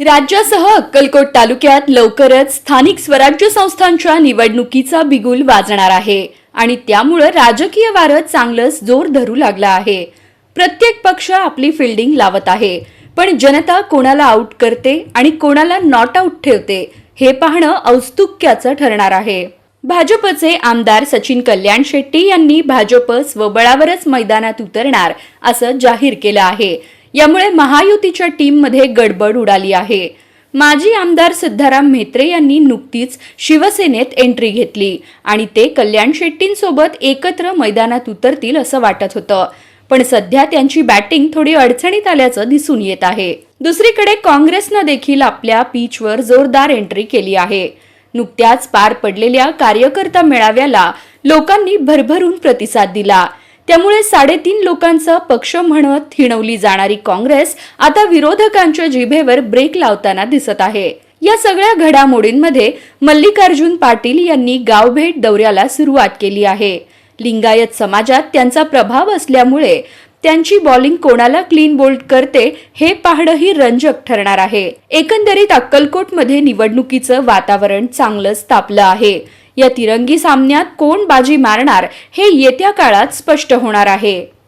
राज्यासह अक्कलकोट तालुक्यात लवकरच स्थानिक स्वराज्य संस्थांच्या निवडणुकीचा बिगुल वाजणार आहे. आणि त्यामुळं राजकीय वारं चांगलंच जोर धरू लागलं आहे. प्रत्येक पक्ष आपली फिल्डिंग लावत आहे. पण जनता कोणाला आउट करते आणि कोणाला नॉट आउट ठेवते हे पाहणं औत्सुक्याचं ठरणार आहे. भाजपचे आमदार सचिन कल्याण शेट्टी यांनी भाजप स्वबळावरच मैदानात उतरणार असं जाहीर केलं आहे. यामुळे महायुतीच्या टीममध्ये गडबड उडाली आहे. माजी आमदार सिद्धाराम म्हेत्रे यांनी नुकतीच शिवसेनेत एंट्री घेतली आणि ते कल्याण शेट्टींसोबत एकत्र मैदानात उतरतील असं वाटत होतं. पण सध्या त्यांची बॅटिंग थोडी अडचणीत आल्याचं दिसून येत आहे. दुसरीकडे काँग्रेसनं देखील आपल्या पीचवर जोरदार एंट्री केली आहे. नुकत्याच पार पडलेल्या कार्यकर्ता मेळाव्याला लोकांनी भरभरून प्रतिसाद दिला. त्यामुळे साडेतीन लोकांचा पक्ष म्हणत हिणवली जाणारी काँग्रेस आता विरोधकांच्या जिभेवर ब्रेक लावताना दिसत आहे. या सगळ्या घडामोडींमध्ये मल्लिकार्जुन पाटील यांनी गावभेट दौऱ्याला सुरुवात केली आहे. लिंगायत समाजात त्यांचा प्रभाव असल्यामुळे त्यांची बॉलिंग कोणाला क्लीन बोल्ड करते हे पाहणंही रंजक ठरणार आहे. एकंदरीत अक्कलकोटमध्ये निवडणुकीचं वातावरण चांगलंच तापलं आहे. या तिरंगी सामन्यात कोण बाजी मारणार हे येत्या काळात स्पष्ट होणार आहे.